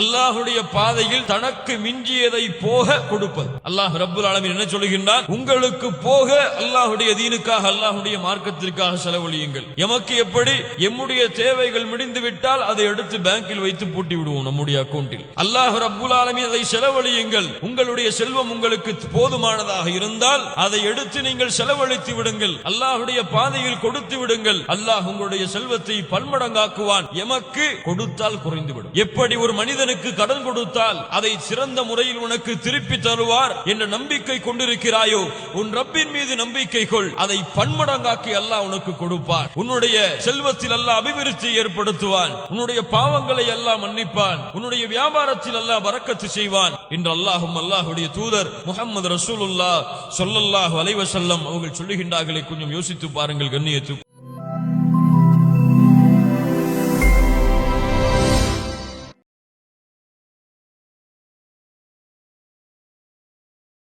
அல்லாஹுடைய பாதையில் தனக்கு மிஞ்சியதை போக கொடுப்பது. அல்லாஹ் ரபுல் ஆலமின் என்ன சொல்லுகின்றான் உங்களுக்கு போக அல்லாஹுடைய தீனுக்காக அல்லாஹுடைய மார்க்கத்திற்காக செலவழியுங்கள். எமக்கு எப்படி? எம்முடைய தேவைகள் முடிந்து விட்டால் அதை எடுத்து பேங்கில் வைத்து பூட்டி விடுவோம் நம்முடைய அக்கௌண்டில் அல்லாஹ் ரபுல் ஆலமின் அதை செலவழியுங்கள். உங்களுடைய செல்வம் உங்களுக்கு போதுமானதாக இருந்தால் அதை எடுத்து நீங்கள் செலவழித்து விடுங்கள். அல்லாஹுடைய பாதையில் கொடுத்து விடுங்கள். அல்லாஹ் உங்களுடைய செல்வத்தை பன்மடங்காக்குவான். எமக்கு கொடுத்தால் குறைந்துவிடும். எப்படி ஒரு மனிதனுக்கு கடன் கொடுத்தால் அதை சிறந்த முறையில் உனக்கு திருப்பி தருவார் என்ற நம்பிக்கை கொண்டிருக்கிறாயோ? உன் ரப்பின் மீது நம்பிக்கை கொள். அதை பன்மடங்காக்கி அல்லாஹ் உனக்கு கொடுப்பார் உன்னுடைய செல்வத்தில் அல்லாஹ் அபிவிருத்தி ஏற்படுத்துவான். உன்னுடைய பாவங்களை எல்லாம் மன்னிப்பான். உன்னுடைய வியாபாரத்தில் அல்லாஹ் வரக்கத்து செய்வான். என்று அல்லாஹும் அல்லாஹுடைய தூதர் முகமது ரசூலுல்லா சொல்லல்லாஹ் அலைஹி அவர்கள் சொல்லுகின்றார்களே கொஞ்சம் யோசித்து பாருங்கள் கண்ணியத்து